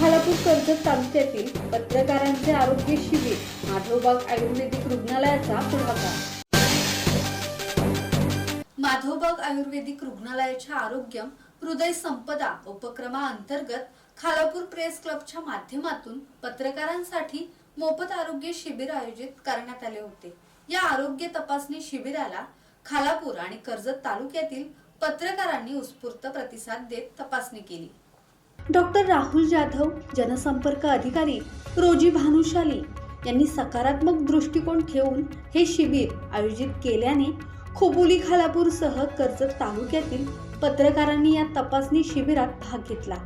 खालापूर कर्जत तालुक्यातील पत्रकारांचे आरोग्य शिबिर माधवबाग आयुर्वेदिक रुग्णालयाचा पुढाकार. माधवबाग आयुर्वेदिक रुग्णालयाच्या आरोग्य हृदय संपदा उपक्रमाअंतर्गत खालापूर प्रेस क्लबच्या माध्यमातून पत्रकारांसाठी मोफत आरोग्य शिबिर आयोजित करण्यात आले होते. या आरोग्य तपासणी शिबिराला खालापूर आणि कर्जत तालुक्यातील पत्रकारांनी उत्स्फूर्त प्रतिसाद देत तपासणी केली. डॉक्टर राहुल जाधव जनसंपर्क अधिकारी रोजी भानुशाली यांनी सकारात्मक दृष्टिकोन ठेवून हे शिबिर आयोजित केल्याने खोपोली खालापूरसह कर्जत तालुक्यातील पत्रकारांनी या तपासणी शिबिरात भाग घेतला.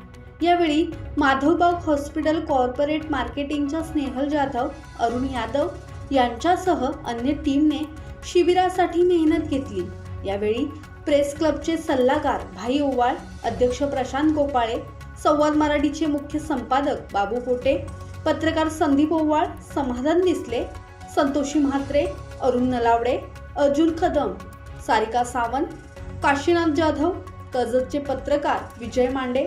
यावेळी माधवबाग हॉस्पिटल कॉर्पोरेट मार्केटिंगच्या स्नेहल जाधव अरुण यादव यांच्यासह अन्य टीमने शिबिरासाठी मेहनत घेतली. यावेळी प्रेस क्लबचे सल्लागार भाई ओवाळ अध्यक्ष प्रशांत गोपाळे संवाद मराठीचे मुख्य संपादक बाबू पोटे पत्रकार संदीप ओवाळ समाधान दिसले संतोषी म्हात्रे अरुण नलावडे अर्जुन कदम सारिका सावंत काशीनाथ जाधव कर्जतचे पत्रकार विजय मांडे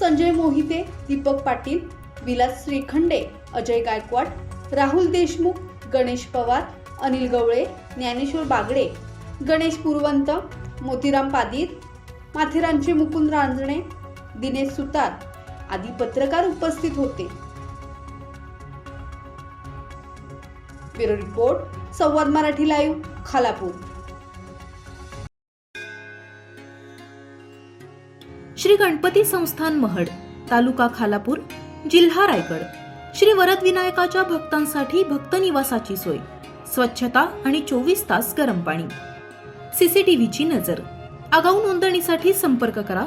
संजय मोहिते दीपक पाटील विलास श्रीखंडे अजय गायकवाड राहुल देशमुख गणेश पवार अनिल गवळे ज्ञानेश्वर बागडे गणेश पुरवंत मोतीराम पादीर माथेरानचे मुकुंद रांजणे दिनेश सुतार आदी पत्रकार उपस्थित होते. Bureau report Samvad Marathi live Khalapur. Shri Ganpati संस्थान महड तालुका खालापूर जिल्हा रायगड. श्री वरद विनायकाच्या भक्तांसाठी भक्त निवासाची सोय स्वच्छता आणि चोवीस तास गरम पाणी. सीसीटीव्हीची नजर. आगाऊ नोंदणीसाठी संपर्क करा